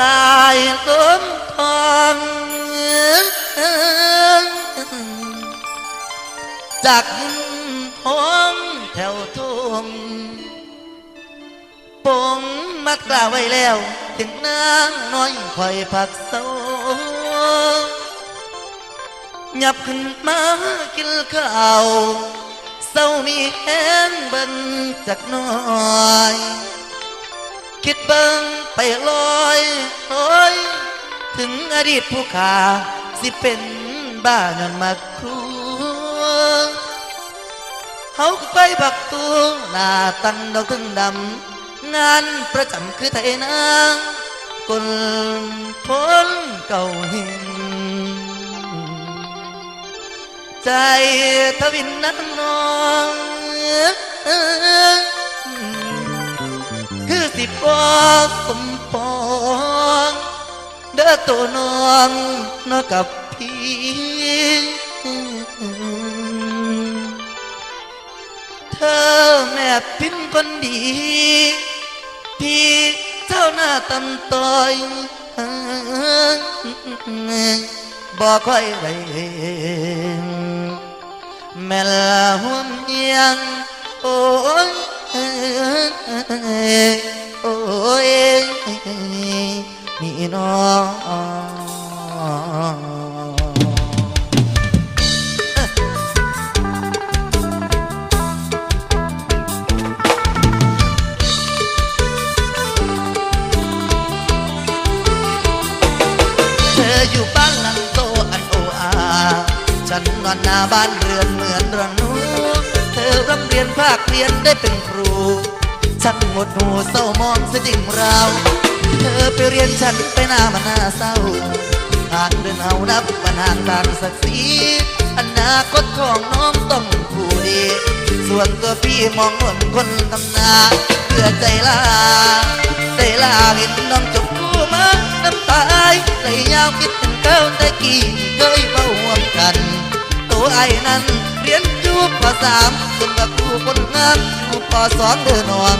สายลมทองจากห้องแถวทุ่งปงมักล่าวไว้แล้ว ถึงนางน้อยคอยผักเศร้าหยับขึ้นมากินข้าวเศร้ามีแห้งเบิ่งจากน้อย คิดเบิ่งไปลอยลอยถึงอดีตผู้ขาสิเป็นบ้าย้อนมาครูเฮาก็ไปบักตัวหน้าตันดอกถึงดำงานประจำคือไทยนางกลพ้นเก่าหินใจทวินนั้นนอง สิบวสมปองเด้อตัวน้องนอกับพี่เธอแม่พินคนดี พี่เท่าหน้าตำต้อยบอกค่อยไว้แม่ละห่วงเอียงโอ้ย โอ้ยนี่น้องเธออยู่บ้านหลังโตอันโออาฉันนอนหน้าบ้านเภาคเรียนได้เป็นครู ฉันหมดหูเศร้ามองเสียจริงเรา เธอไปเรียนฉันไปหน้ามันน่าเศร้าหากเดินเอานับปัญหาต่างศักดิ์ศรีอนาคตของน้องต้องผู้ดี ส่วนตัวพี่มองหนคนทำนาเพื่อใจลาใจลาเห็นน้องจบคู่มาน้ำตายไหลยาวคิดถึงเก้าแต่กี้เคยเฝ้าห่วงกัน ตัวไอ้นั้นเรียน ปสามส่วนกับครูคนงานอยู่ปสองเดินนอง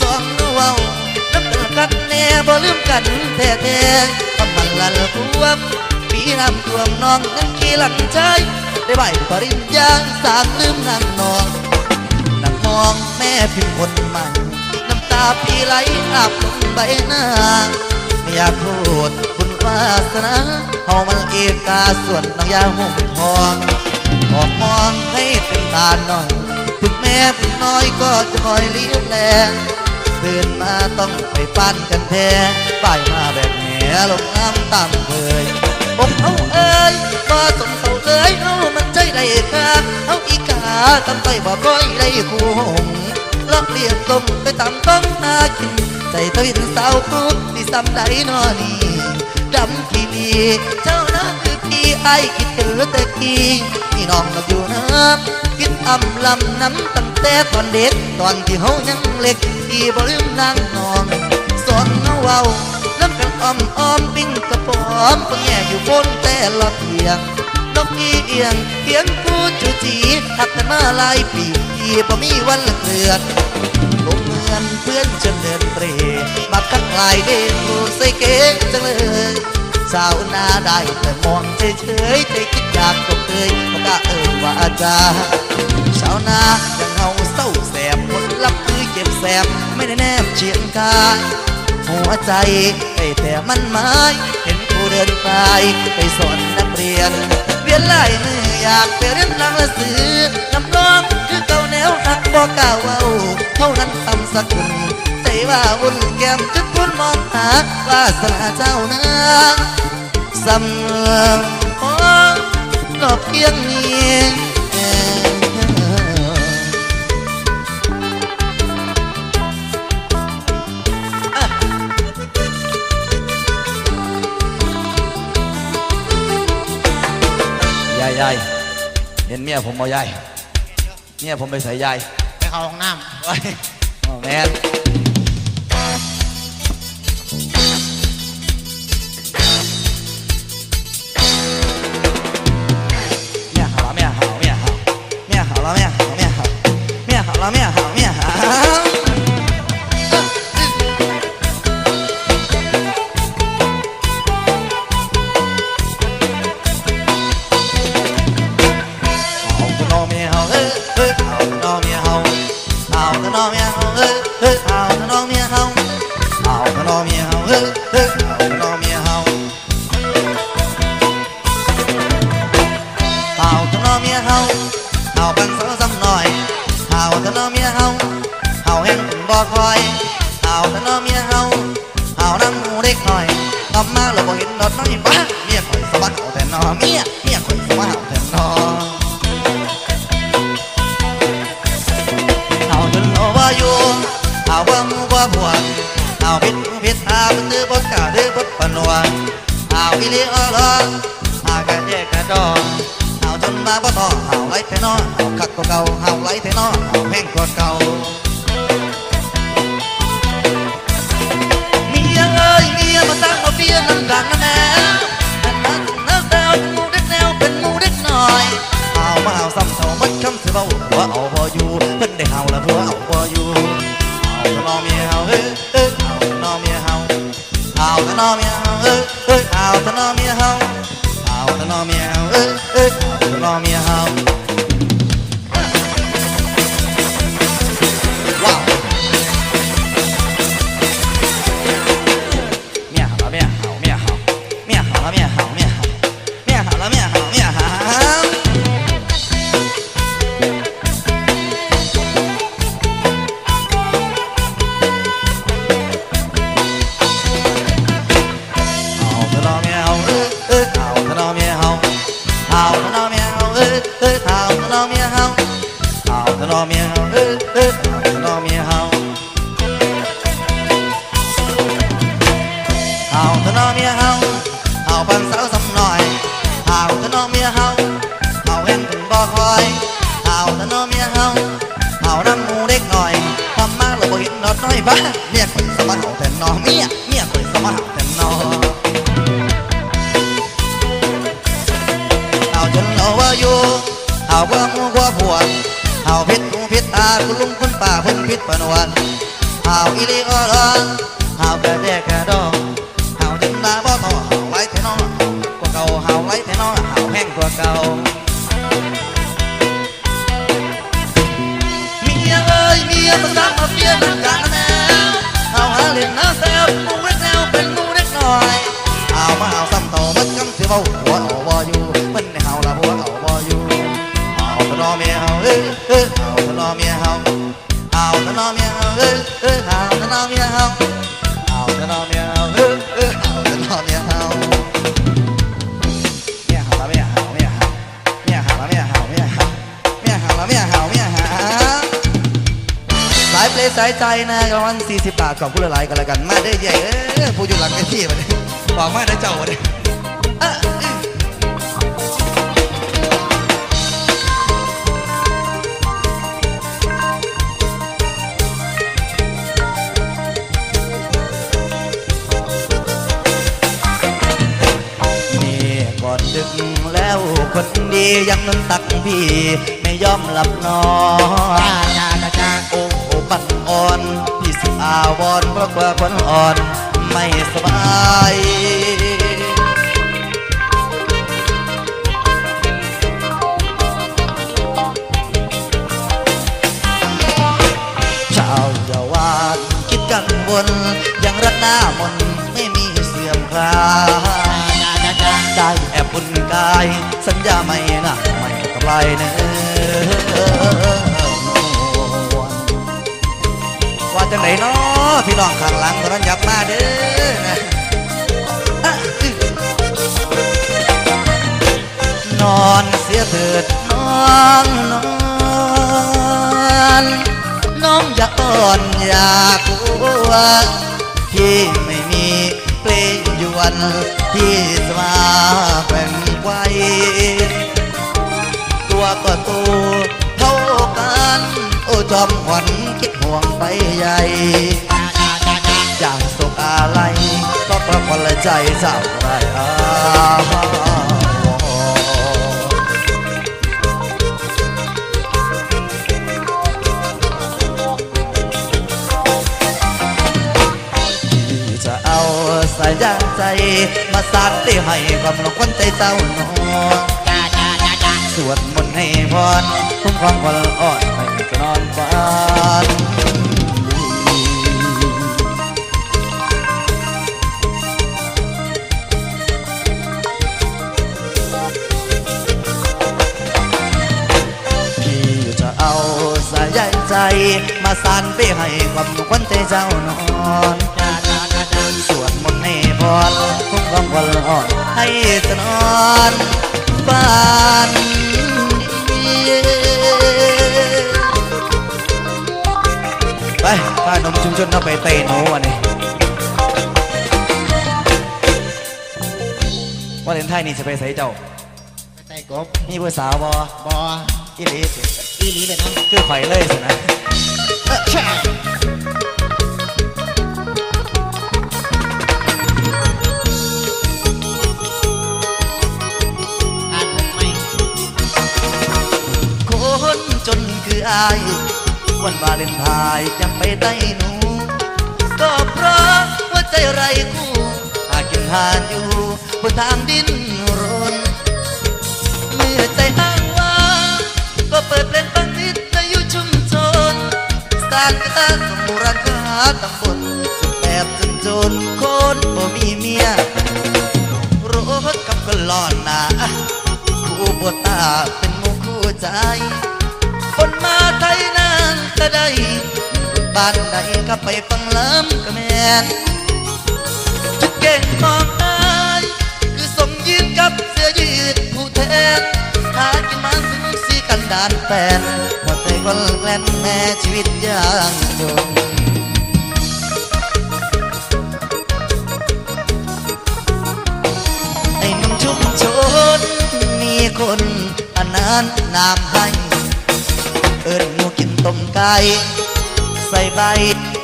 สองนว้าน้ำตากันแน่บ่ลืมกันแท้แท้ๆทำมันละละพวมปีน้ำท่วมน้องนั้นขี่หลังใจได้ใบปริญญาสามลืมนางนองนั่งมองแม่พิมพ์คนใหม่น้ำตาพี่ไหลอาบลงใบหน้าไม่อยากพูดคุณวาสนาเฮามันเอกาส่วนน้องยาหุ่มทอง อกมองให้เป็นตาหน่อยถึงแม้เป็นน้อยก็จะคอยเลี้ยวแลตื่นมาต้องไปปั้นกันแท้ป้ายมาแบบแหลงน้ำตามเคยผมเอาเอ้ยมาสมเต่าเอ้ยเอามันใจได้ค่ะเอาอีกาทำไปบ่ก้อยได้คู่หงลอกเลียงตรงไปตามต้องหากินใจทวินสาวคุกที่ซ้ำใดนอนี่ดำที่ดีเจ้า อพี่ไอ้คิดถึงแต่กี้นี่น้องมาอยู่นะคิดอำลำน้ำตั้งแต่ตอนเด็กตอนที่เฮายังเล็กที่บ่ลืมนางนองสอนเฮาเว้าน้ำกันอ้อมอ้อมปิ้งกระป๋อมก็แง่อยู่บนแต่ละเพียงนกอีเอียงเขียนพูดจูจีหักกันมาหลายปีที่บ่มีวันละเกลือนคงเหมือนเพื่อนจนเดินเตรมาทักลายเด้งรูใส่เก๋จังเลย สาวนาได้แต่มองเฉยเฉยๆใจคิดอยากตกเคยก็กล้าเอ่ยว่าอาจารย์ชาวนาอย่างเฮาเศร้าแสบผลลัพธ์คือเจ็บแสบไม่ได้แนบเชียงกายหัวใจไปแต่มันไม้เห็นครูเดินไปไปสอนนักเรียนเวียนไล่มืออยากไปเรียนหนังละสือน้ำร้องคือเก่าแนวหักบอกกล่าวเว้าเท่านั้นทำสักคน ใจว่าวุ่นแก้มจุดคุณมองหาวาสนาเจ้านางสำเนืองโอ้ก็เพียงนี้อะยายยายเห็นเมียผมบ่ยายเมียผมไปใส่ยายไปเข้าห้องน้ไว้อ๋อแมน บ่คอยเอาแต่น้อเมียเฮาเอานั่งหูได้คอยกลับมาเราบอกเห็นนอดน้อยบ้าเมียคอยสะบัดเอาแต่น้อเมียเมียคอยสะบัดเอาแต่น้อเอาจนเอาว่าอยู่เอาว่ามูว่าบวกเอาพิษพิษอาบดื้อบดกล้าดื้อบ่ปนวลเอาอีลีออลอเอากระเจกระดองเอาจนมาบ่ท้อเอาไรแต่น้อเอาคักกว่าเก่าเอาไรแต่น้อเอาแพงกว่าเก่า อ้ยเมียมาสร้างมาเฟีย บ้าเมียข่อยสมาเอาแต่นอเมียเมียข่อยสมาเอาแต่นอเอาจนเอาว่าอยู่ เอาว่ามูว่าพวกเอาพิษหูพิษตาคุณลุงคุณป้าเพิ่นพิษปนวันหาอีลีออลอนหาวกระแดกกระดองหาวดินดาบ่ต่อหาไว้แท้น้อกว่าเก่าหาไว้แท้น้องหาแห้งกว่าเก่าเมียเอ้ยเมียมาสร้างมาเฟียนักการแน หาเล่นน้าแซวมูเล็กแนวเป็นมูเล็กหน่อยเอามาเอาซ้ำต่อมันกำสิเบาหัวเอาบ่อยู่มันในหาละหัวเอาบ่อยู่เอาวตะนอเมียหาเออเออเอาวตะนอเมียเอา เลงสายใจนะรางวัล40บบาทขอบคุณหลายกันแล้วกัน มาได้ใหญ่เอ้ยผู้อยู่หลังไอ้ที่มาเลยบอกมาได้เจ้ามาเลยอะอื้อก่อนดึกแล้วคนดียังนอนตักพี่ ไม่ยอมหลับนอน บังอ่อนพี่สุอาวรณ์เพราะกว่าคนอ่อนไม่สบายชาวเยาวานคิดกังวลยังรักหน้ามนไม่มีเสื่อมคลายได้แอบบุญกาย สัญญาไม่นะไม่กำไรเนื้ว่ จังไหนเนาะพี่น้องข้างหลังตอนนั้นยับมาเด้อนะอะนอนเสียเถิดน้องนอนน้องอย่าอ่อนอย่ากลัวพี่ไม่มีเปลยยวนที่สมาแบ่งไว้ตัวก็ตัวเท่ากัน จอมขวัญคิดห่วงไปใหญ่อยากสุขอะไรก็เพราะคนละใจเจ้าไรอาวที่จะเอาสายยางใจ มาสานที่ให้ความหลงคนใจเจ้าหนอสวดมนต์ให้พรคุ้มครองคนอ่อนให้นอน ฝันพี่จะเอาสายใยใจมาสานไปให้ความควันใจเจ้านอนสวดมนต์ให้พรคุ้มของคนอ่อนให้สนอนบ้าน พานมชุมชนเอาไปเตะหนูวันนี้ว่าเลนไทยนี่จะไปใส่เจ้าใส่กบมีผู้สาวบอบออีหลีสิอีหลีเลยเนาะคือข่อยเลยสินะเออใช่อ่านบทไหมคนจนคืออาย วันวาเลนไทน์ยังไปได้หนู ก็เพราะว่าใจไรคู่หากยังหานอยู่บนทางดินรน เมื่อใจห้างว่างก็เปิดเพลงฟังทิศในยุชุมชนสร้างกระตาสมุราคาตำบลสุดแบบจนจนคนบ่มีเมียรถกับกลอนหนาคู่บทตาเป็นมูคู่ใจ ก็ได้บ้านใดก็ไปฟังล้ำก็แมนจุดเก่งมองอายคือสมยืนกับเสื้อยืดผู้แทนหากินมาถึงสีกันดานแฟนหมดใจคนแกล้นแม่ชีวิตยางจนไอหนุ่มชุมชนมีคนอันนั้นนามให้ เอิญหมูกินต้มไก่ใส่ใบ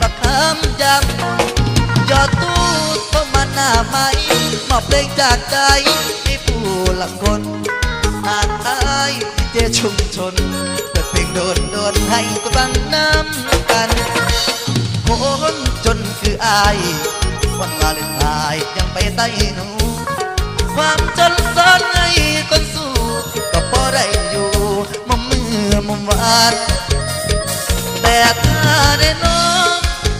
ประคำยางหมูยอดตู้ต้มมันหน้าไหมมอบเพลงจากใจให้ผู้หลังคนหากอายเจชุมชนเปิดเพลงโดนโดนให้ก็ฟังน้ำกันคนจนคืออายวันวาเลนไทน์ยังไปใต้หนู ความจนซ้อนให้คนสู้ก็พอได้อยู่ มุมหวานแต่ถ้าได้น้อง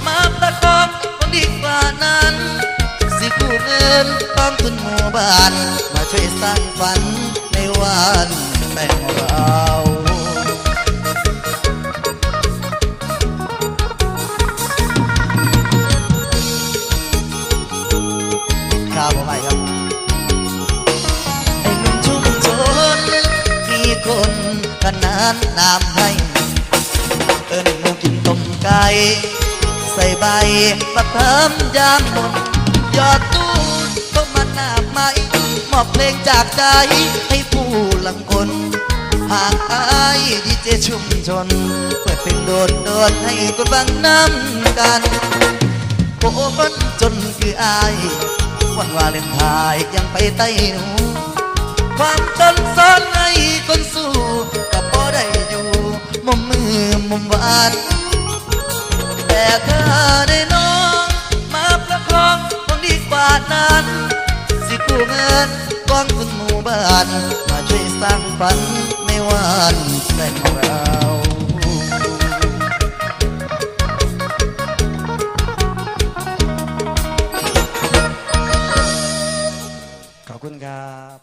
มาประกอบคนดีกว่านั้น สิกู้เงินกองทุนหมู่บ้าน มาช่วยสร้างฝันในวันแต่งเรา ขนานนามให้ เอิญหมูกินต้มไก่ใส่ใบมะพร้ามยางหมดยอดตู้ก็มาหน้าไม้มอบเพลงจากใจให้ผู้หลังคนหากอายดีเจชุมชน เปิดเพลงโดนโดนให้คนฟังน้ำกันคนจนคืออายวันวาเลนไทน์ยังไปใต้หนูความานแต่ถ้าได้น้องมาประคองคงดีกว่านั้น สิกู้เงินกองคุณหมู่บ้านมาช่วยสร้างฝันไม่วานแสงเราขอบคุณครับ